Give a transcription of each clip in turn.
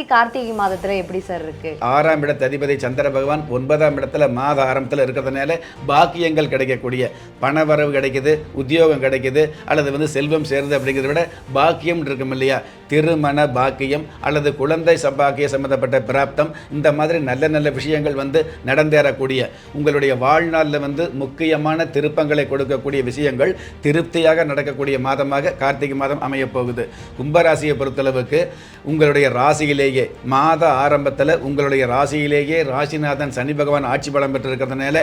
ராசி கார்த்திகை மாதத்துல எப்படி சார் இருக்கு? ஆறாம் இடத்து அதிபதி சந்திர பகவான் ஒன்பதாம் இடத்துல மாத ஆரம்பத்தில் இருக்கிறதுனால பாக்கியங்கள் கிடைக்கக்கூடிய பணவரவு கிடைக்குது உத்தியோகம் கிடைக்குது அல்லது வந்து செல்வம் சேருது அப்படிங்கிறத விட பாக்கியம் இருக்கும் இல்லையா? திருமண பாக்கியம் அல்லது குழந்தை சம்பாக்கிய சம்பந்தப்பட்ட பிராப்தம் இந்த மாதிரி நல்ல நல்ல விஷயங்கள் வந்து நடந்தேறக்கூடிய உங்களுடைய வாழ்நாளில் வந்து முக்கியமான திருப்பங்களை கொடுக்கக்கூடிய விஷயங்கள் திருப்தியாக நடக்கக்கூடிய மாதமாக கார்த்திகை மாதம் அமையப்போகுது. கும்பராசியை பொறுத்தளவுக்கு உங்களுடைய ராசியிலேயே மாத ஆரம்பத்தில் உங்களுடைய ராசியிலேயே ராசிநாதன் சனி பகவான் ஆட்சி பலம் பெற்றிருக்கிறதுனால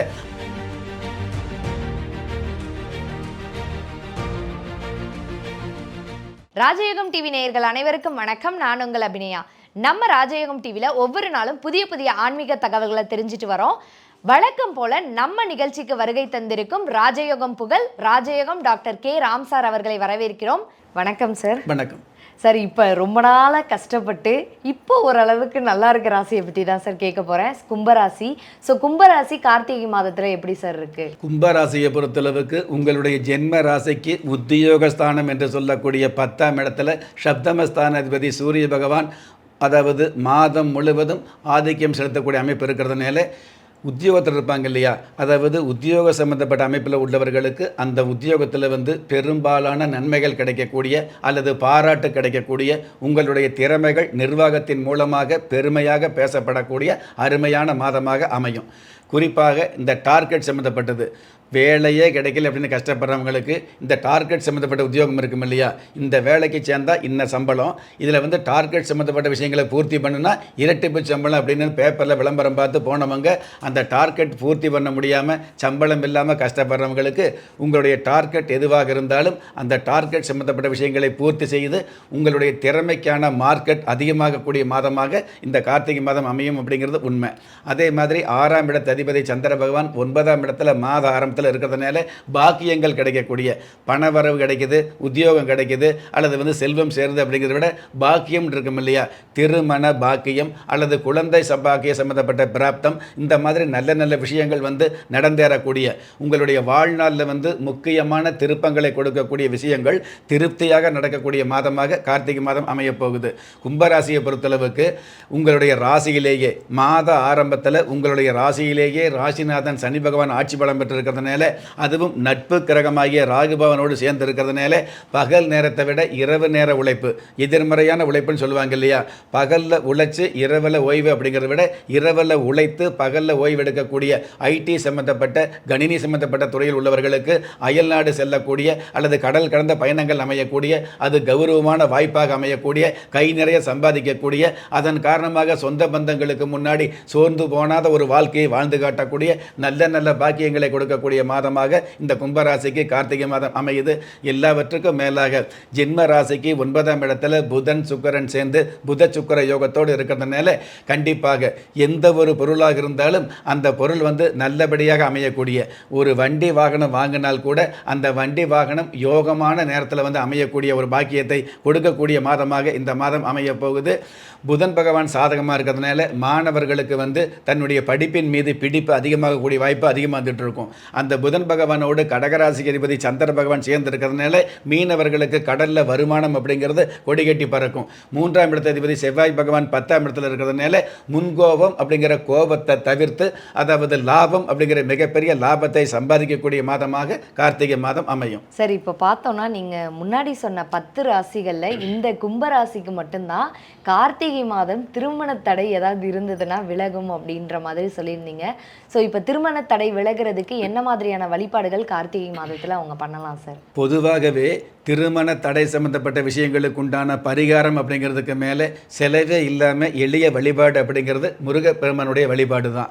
ராஜயோகம் டிவி நேயர்கள் அனைவருக்கும் வணக்கம். நான் உங்கள் அபிநயா. நம்ம ராஜயோகம் டிவியில் ஒவ்வொரு நாளும் புதிய புதிய ஆன்மீக தகவல்களை தெரிஞ்சுட்டு வரோம். வழக்கம் போல நம்ம நிகழ்ச்சிக்கு வருகை தந்திருக்கும் ராஜயோகம் புகழ் ராஜயோகம் டாக்டர் கே. ராம் சார் அவர்களை வரவேற்கிறோம். வணக்கம் சார். வணக்கம். சார் இப்போ ரொம்ப நாளாக கஷ்டப்பட்டு இப்போ ஓரளவுக்கு நல்லா இருக்க ராசியை பற்றி தான் சார் கேட்க போகிறேன் கும்பராசி. ஸோ கும்பராசி கார்த்திகை மாதத்தில் எப்படி சார் இருக்குது கும்பராசியை பொறுத்தளவுக்கு உங்களுடைய ஜென்ம ராசிக்கு உத்தியோகஸ்தானம் என்று சொல்லக்கூடிய பத்தாம் இடத்துல சப்தமஸ்தானாதிபதி சூரிய பகவான் அதாவது மாதம் முழுவதும் ஆதிக்கம் செலுத்தக்கூடிய அமைப்பு இருக்கிறதுனால உத்தியோகத்தில் இருப்பாங்க இல்லையா? அதாவது உத்தியோக சம்பந்தப்பட்ட அமைப்பில் உள்ளவர்களுக்கு அந்த உத்தியோகத்தில் வந்து பெரும்பாலான நன்மைகள் கிடைக்கக்கூடிய அல்லது பாராட்டு கிடைக்கக்கூடிய உங்களுடைய திறமைகள் நிர்வாகத்தின் மூலமாக பெருமையாக பேசப்படக்கூடிய அருமையான மாதமாக அமையும். குறிப்பாக இந்த டார்கெட் சம்மந்தப்பட்டது வேலையே கிடைக்கல அப்படின்னு கஷ்டப்படுறவங்களுக்கு இந்த டார்கெட் சம்மந்தப்பட்ட உத்தியோகம் இருக்கும் இல்லையா? இந்த வேலைக்கு சேர்ந்தால் இன்ன சம்பளம். இதில் வந்து டார்கெட் சம்மந்தப்பட்ட விஷயங்களை பூர்த்தி பண்ணுனா இரட்டிப்பு சம்பளம் அப்படின்னு பேப்பரில் விளம்பரம் பார்த்து போனவங்க அந்த டார்கெட் பூர்த்தி பண்ண முடியாமல் சம்பளம் இல்லாமல் கஷ்டப்படுறவங்களுக்கு உங்களுடைய டார்கெட் எதுவாக இருந்தாலும் அந்த டார்கெட் சம்மந்தப்பட்ட விஷயங்களை பூர்த்தி செய்து உங்களுடைய திறமைக்கான மார்க்கெட் அதிகமாகக்கூடிய மாதமாக இந்த கார்த்திகை மாதம் அமையும் அப்படிங்கிறது உண்மை. அதே மாதிரி ஆறாம் இடத்து அதிபதி சந்திர பகவான் ஒன்பதாம் இடத்துல மாத ஆரம்பத்தில் இருக்கிறதுனால பாக்கியங்கள் கிடைக்கக்கூடிய பணவரவு கிடைக்குது உத்தியோகம் கிடைக்குது அல்லது வந்து செல்வம் சேருது அப்படிங்கிறத விட பாக்கியம் இருக்கும் இல்லையா? திருமண பாக்கியம் அல்லது குழந்தை சபாக்கிய சம்பந்தப்பட்ட பிராப்தம் இந்த மாதிரி நல்ல நல்ல விஷயங்கள் வந்து நடந்தேறக்கூடிய உங்களுடைய வாழ்நாளில் வந்து முக்கியமான திருப்பங்களை கொடுக்கக்கூடிய விஷயங்கள் திருப்தியாக நடக்கக்கூடிய மாதமாக கார்த்திகை மாதம் அமையப் போகுது. கும்பராசியை பொறுத்தளவுக்கு உங்களுடைய ராசியிலேயே மாத ஆரம்பத்தில் உங்களுடைய ராசியிலேயே ராசிநாதன் சனி பகவான் ஆட்சி பலம் பெற்றிருக்கிறதுனால அதுவும் நட்பு கிரகமாகிய ராகுபவனோடு சேர்ந்து இருக்கிறதுனால பகல் நேரத்தை விட இரவு நேர உழைப்பு எதிர்மறையான உழைப்புன்னு சொல்லுவாங்க இல்லையா? பகலில் உழைச்சு இரவில் ஓய்வு அப்படிங்கிறத விட இரவில் உழைத்து பகலில் ஓய்வு எடுக்கக்கூடிய ஐடி சம்பந்தப்பட்ட கணினி சம்பந்தப்பட்ட துறையில் உள்ளவர்களுக்கு அயல்நாடு செல்லக்கூடிய அல்லது கடல் கடந்த பயணங்கள் அமையக்கூடிய அது கௌரவமான வாய்ப்பாக அமையக்கூடிய கை நிறைய சம்பாதிக்கக்கூடிய அதன் காரணமாக சொந்த பந்தங்களுக்கு முன்னாடி சோர்ந்து போனாத ஒரு வாழ்க்கையை வாழ்ந்து காட்டக்கூடிய நல்ல நல்ல பாக்கியங்களை கொடுக்கக்கூடிய மாதமாக இந்த கும்பராசிக்கு கார்த்திகை மாதம் அமையுது. எல்லாவற்றுக்கும் மேலாக ஜென்ம ராசிக்கு ஒன்பதாம் இடத்துல புதன் சுக்கரன் சேர்ந்து புத சுக்கர யோகத்தோடு இருக்கிறதுனால கண்டிப்பாக எந்த ஒரு பொருளாக இருந்தாலும் அந்த பொருள் வந்து நல்லபடியாக அமையக்கூடிய ஒரு வண்டி வாகனம் வாங்கினால் கூட அந்த வண்டி வாகனம் யோகமான நேரத்தில் வந்து அமையக்கூடிய ஒரு பாக்கியத்தை கொடுக்கக்கூடிய மாதமாக இந்த மாதம் அமைய போகுது. புதன் பகவான் சாதகமாக இருக்கிறதுனால மாணவர்களுக்கு வந்து தன்னுடைய படிப்பின் மீது பிடிப்பு அதிகமாக கூடிய வாய்ப்பு அதிகமாக வந்துட்டு இருக்கும். அந்த அந்த புதன் பகவானோடு கடகராசி அதிபதி சந்திர பகவான் சேர்ந்திருக்கிறதுனால மீனவர்களுக்கு கடலில் வருமானம் அப்படிங்கிறது கொடிகட்டி பறக்கும். மூன்றாம் இடத்த அதிபதி செவ்வாய் பகவான் பத்தாம் இடத்துல இருக்கிறதுனால முன்கோபம் அப்படிங்கிற கோபத்தை தவிர்த்து அதாவது லாபம் அப்படிங்கிற மிகப்பெரிய லாபத்தை சம்பாதிக்கக்கூடிய மாதமாக கார்த்திகை மாதம் அமையும். சரி இப்போ பார்த்தோம்னா நீங்கள் முன்னாடி சொன்ன பத்து ராசிகளில் இந்த கும்பராசிக்கு மட்டும்தான் கார்த்திகை மாதம் திருமண தடை ஏதாவது இருந்ததுன்னா விலகும் அப்படின்ற மாதிரி சொல்லியிருந்தீங்க. ஸோ இப்போ திருமண தடை விலகிறதுக்கு என்ன மாதிரியான வழிபாடுகள் கார்த்திகை மாதத்தில் அவங்க பண்ணலாம் சார். பொதுவாகவே திருமண தடை சம்பந்தப்பட்ட விஷயங்களுக்கு உண்டான பரிகாரம் அப்படிங்கிறதுக்கு மேலே செலவே இல்லாமல் எளிய வழிபாடு அப்படிங்கிறது முருகப்பெருமானுடைய வழிபாடு தான்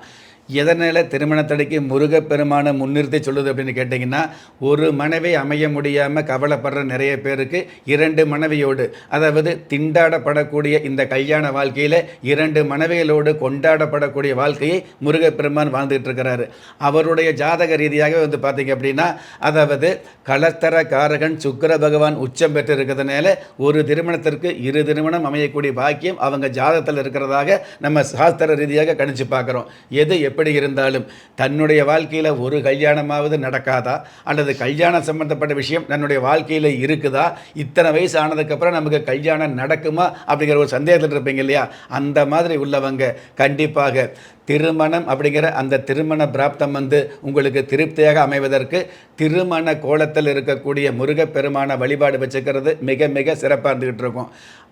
எதனால் திருமணத்தடைக்கு முருகப்பெருமானை முன்னிறுத்தி சொல்லுது அப்படின்னு கேட்டிங்கன்னா ஒரு மனைவி அமைய முடியாமல் கவலைப்படுற நிறைய பேருக்கு இரண்டு மனைவியோடு அதாவது திண்டாடப்படக்கூடிய இந்த கல்யாண வாழ்க்கையில் இரண்டு மனைவிகளோடு கொண்டாடப்படக்கூடிய வாழ்க்கையை முருகப்பெருமான் வாழ்ந்துகிட்டு இருக்கிறாரு. அவருடைய ஜாதக ரீதியாக வந்து பார்த்தீங்க அப்படின்னா அதாவது கலத்தர காரகன் சுக்கிர பகவான் உச்சம் பெற்று இருக்கிறதுனால ஒரு திருமணத்திற்கு இரு திருமணம் அமையக்கூடிய பாக்கியம் அவங்க ஜாதகத்தில் இருக்கிறதாக நம்ம சாஸ்திர ரீதியாக கணிச்சு பார்க்குறோம். எது எப்படி இருந்தாலும் தன்னுடைய வாழ்க்கையில் ஒரு கல்யாணமாவது நடக்காதா? அல்லது கல்யாணம் சம்பந்தப்பட்ட விஷயம் தன்னுடைய வாழ்க்கையில் இருக்குதா? இத்தனை வயசு ஆனதுக்கப்புறம் நமக்கு கல்யாணம் நடக்குமா? அப்படிங்கிற ஒரு சந்தேகத்தில் இருப்பீங்க இல்லையா? அந்த மாதிரி உள்ளவங்க கண்டிப்பாக திருமணம் அப்படிங்கிற அந்த திருமண பிராப்தம் வந்து உங்களுக்கு திருப்தியாக அமைவதற்கு திருமண கோலத்தில் இருக்கக்கூடிய முருகப்பெருமான வழிபாடு வச்சுக்கிறது மிக மிக சிறப்பாக இருந்துக்கிட்டு இருக்கும்.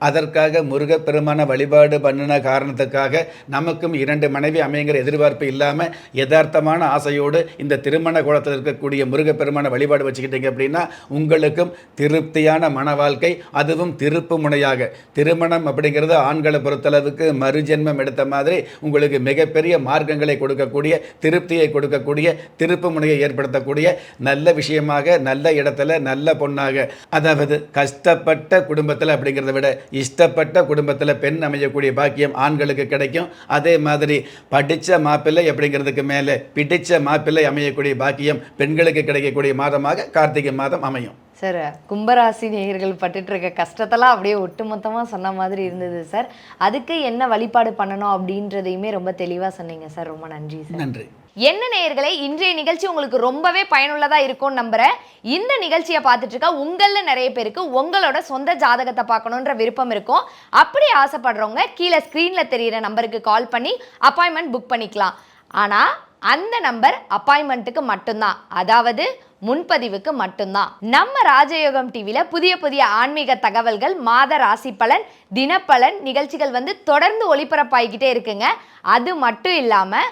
அதற்காக முருகப்பெருமான வழிபாடு பண்ணின காரணத்துக்காக நமக்கும் இரண்டு மனைவி அமைங்கிற எதிர்பார்ப்பு இல்லாமல் யதார்த்தமான ஆசையோடு இந்த திருமண கோலத்தில் இருக்கக்கூடிய முருகப்பெருமான வழிபாடு வச்சுக்கிட்டீங்க அப்படின்னா உங்களுக்கும் திருப்தியான மன வாழ்க்கை அதுவும் திருப்பு முனையாக. திருமணம் அப்படிங்கிறது ஆண்களை பொறுத்தளவுக்கு மறுஜென்மம் எடுத்த மாதிரி உங்களுக்கு மிகப்பெரிய மார்க்கங்களை கொடுக்கக்கூடிய திருப்தியை கொடுக்கக்கூடிய திருப்பு முனையை ஏற்படுத்தக்கூடிய நல்ல விஷயமாக நல்ல இடத்துல நல்ல பொண்ணாக அதாவது கஷ்டப்பட்ட குடும்பத்தில் அப்படிங்கிறத விட இஷ்டப்பட்ட குடும்பத்தில் பெண் அமையக்கூடிய பாக்கியம் ஆண்களுக்கு கிடைக்கும். அதே மாதிரி படித்த மாப்பிள்ளை அப்படிங்கிறதுக்கு மேலே பிடித்த மாப்பிள்ளை அமையக்கூடிய பாக்கியம் பெண்களுக்கு கிடைக்கக்கூடிய மாதமாக கார்த்திகை மாதம் அமையும். சார் கும்பராசி நேயர்கள் பட்டுட்டு இருக்க கஷ்டத்தெல்லாம் அப்படியே ஒட்டுமொத்தமாக சொன்ன மாதிரி இருந்தது சார். அதுக்கு என்ன வழிபாடு பண்ணணும் அப்படின்றதையுமே ரொம்ப தெளிவாக சொன்னீங்க சார். ரொம்ப நன்றி சார். நன்றி. என்ன நேயர்களே இன்றைய நிகழ்ச்சி உங்களுக்கு ரொம்பவே பயனுள்ளதா இருக்கும்னு நம்புறேன். இந்த நிகழ்ச்சியை பார்த்துட்டு இருக்க உங்கள நிறைய பேருக்கு உங்களோட சொந்த ஜாதகத்தை பார்க்கணுன்ற விருப்பம் இருக்கும். அப்படி ஆசைப்படுறவங்க கீழே ஸ்க்ரீன்ல தெரியிற நம்பருக்கு கால் பண்ணி அப்பாயின்மெண்ட் புக் பண்ணிக்கலாம். ஆனா அந்த நம்பர் அப்பாயின்மெண்ட்டுக்கு மட்டும்தான். அதாவது முன்பதிவுக்கு மட்டும்தான். நம்ம ராஜயோகம் டிவியில புதிய புதிய ஆன்மீக தகவல்கள் மாத ராசி பலன் தினப்பலன் நிகழ்ச்சிகள் வந்து தொடர்ந்து ஒளிபரப்பாகிக்கிட்டே இருக்குங்க. அது மட்டும் இல்லாமல்